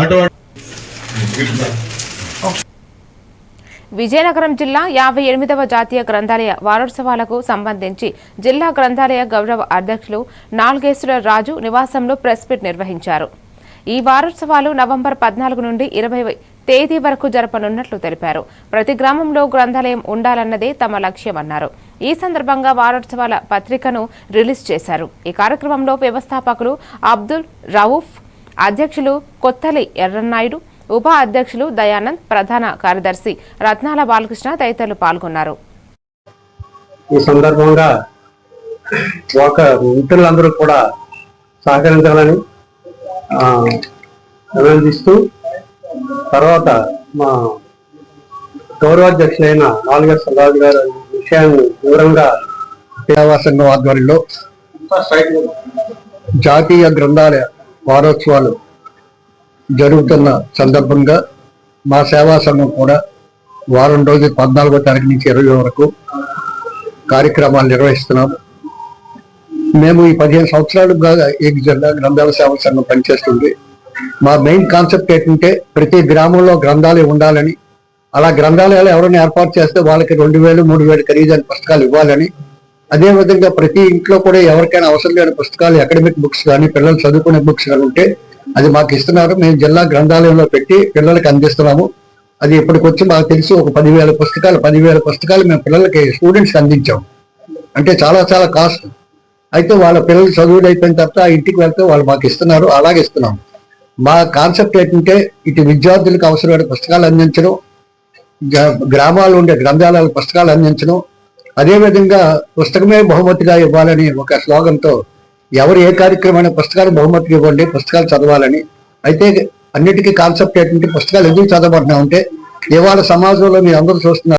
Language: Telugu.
అటువంటి విజయనగరం జిల్లా యాభై ఎనిమిదవ జాతీయ గ్రంథాలయ వారోత్సవాలకు సంబంధించి జిల్లా గ్రంథాలయ గౌరవ అధ్యక్షులు నాలుగేశ్వర రాజు నివాసంలో ప్రెస్ మీట్ నిర్వహించారు. ఈ వారోత్సవాలు నవంబర్ పద్నాలుగు నుండి ఇరవై తేదీ వరకు జరపనున్నట్లు తెలిపారు. ప్రతి గ్రామంలో గ్రంథాలయం ఉండాలన్నదే తమ లక్ష్యమన్నారు ఈ సందర్భంగా వారోత్సవాల పత్రికను రిలీజ్ చేశారు. ఈ కార్యక్రమంలో వ్యవస్థాపకులు అబ్దుల్ రవూఫ్ అధ్యక్షులు కొత్తలి ఎర్రన్నాయుడు ఉప అధ్యక్షులు దయానంద్ ప్రధాన కార్యదర్శి రత్నాల బాలకృష్ణ తదితరులు పాల్గొన్నారు. ఈ సందర్భంగా ఒక మిత్రులందరూ కూడా సహకరించాలని అభినందిస్తూ తర్వాత మా గౌరవాధ్యక్షులైన నాలుగేశ్వర రాజు గారు విషయాన్ని వివరంగా సేవా సంఘం ఆధ్వర్యంలో జాతీయ గ్రంథాలయ వారోత్సవాలు జరుగుతున్న సందర్భంగా మా సేవా సంఘం కూడా వారం రోజులు పద్నాలుగో తారీఖు నుంచి ఇరవై వరకు కార్యక్రమాలు నిర్వహిస్తున్నాం. మేము ఈ పదిహేను సంవత్సరాలుగా ఈ జిల్లా గ్రంథాల సేవా సంఘం పనిచేస్తుంది. మా మెయిన్ కాన్సెప్ట్ ఏంటంటే ప్రతి గ్రామంలో గ్రంథాలయం ఉండాలని అలా గ్రంథాలయాలు ఎవరైనా ఏర్పాటు చేస్తే వాళ్ళకి రెండు వేలు మూడు వేలు ఖరీదైన పుస్తకాలు ఇవ్వాలని అదే విధంగా ప్రతి ఇంట్లో కూడా ఎవరికైనా అవసరం లేని పుస్తకాలు అకాడమిక్ బుక్స్ కానీ పిల్లలు చదువుకునే బుక్స్ కానీ ఉంటే అది మాకు ఇస్తున్నారు. మేము జిల్లా గ్రంథాలయంలో పెట్టి పిల్లలకి అందిస్తున్నాము. అది ఇప్పటికొచ్చి మాకు తెలిసి ఒక పదివేల పుస్తకాలు పదివేల పుస్తకాలు మేము పిల్లలకి స్టూడెంట్స్కి అందించాం. అంటే చాలా చాలా కాస్ట్ అయితే వాళ్ళ పిల్లలు చదువులు అయిపోయిన తర్వాత ఆ ఇంటికి వెళ్తే వాళ్ళు మాకు ఇస్తున్నారు అలాగే ఇస్తున్నాం మా కాన్సెప్ట్ ఏంటంటే ఇటు విద్యార్థులకు అవసరమైన పుస్తకాలు అందించడం గ్రా- గ్రామాల్లో ఉండే గ్రంథాలయాల పుస్తకాలు అందించడం అదేవిధంగా పుస్తకమే బహుమతిగా ఇవ్వాలని ఒక శ్లోగంతో ఎవరు ఏ కార్యక్రమమైన పుస్తకాలు బహుమతిగా ఇవ్వండి పుస్తకాలు చదవాలని. అయితే అన్నిటికీ కాన్సెప్ట్ ఏంటంటే పుస్తకాలు ఎందుకు చదవబడినా ఉంటే ఇవాళ సమాజంలో మీరు అందరూ చూస్తున్నారు